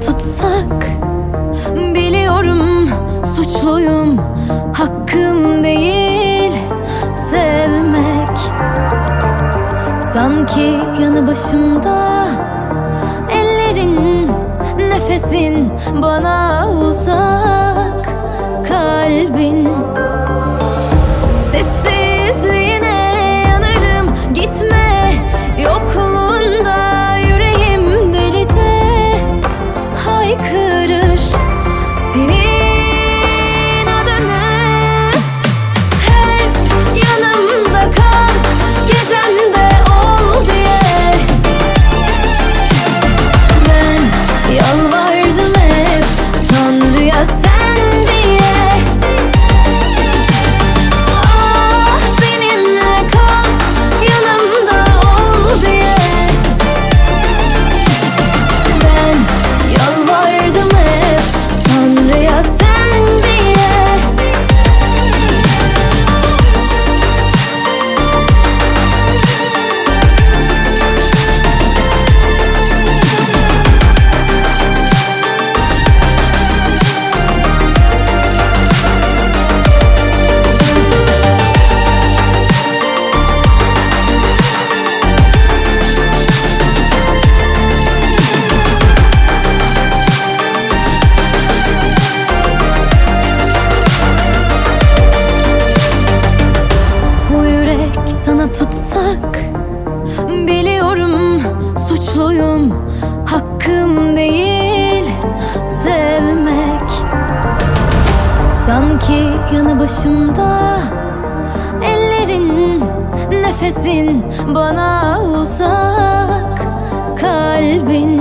tutsak Biliyorum suçluyum Hakkım değil sevmek. Sanki yanı başımda Ellerin, nefesin bana uzak Sanki yanı başımda. Ellerin, nefesin bana uzak. Kalbin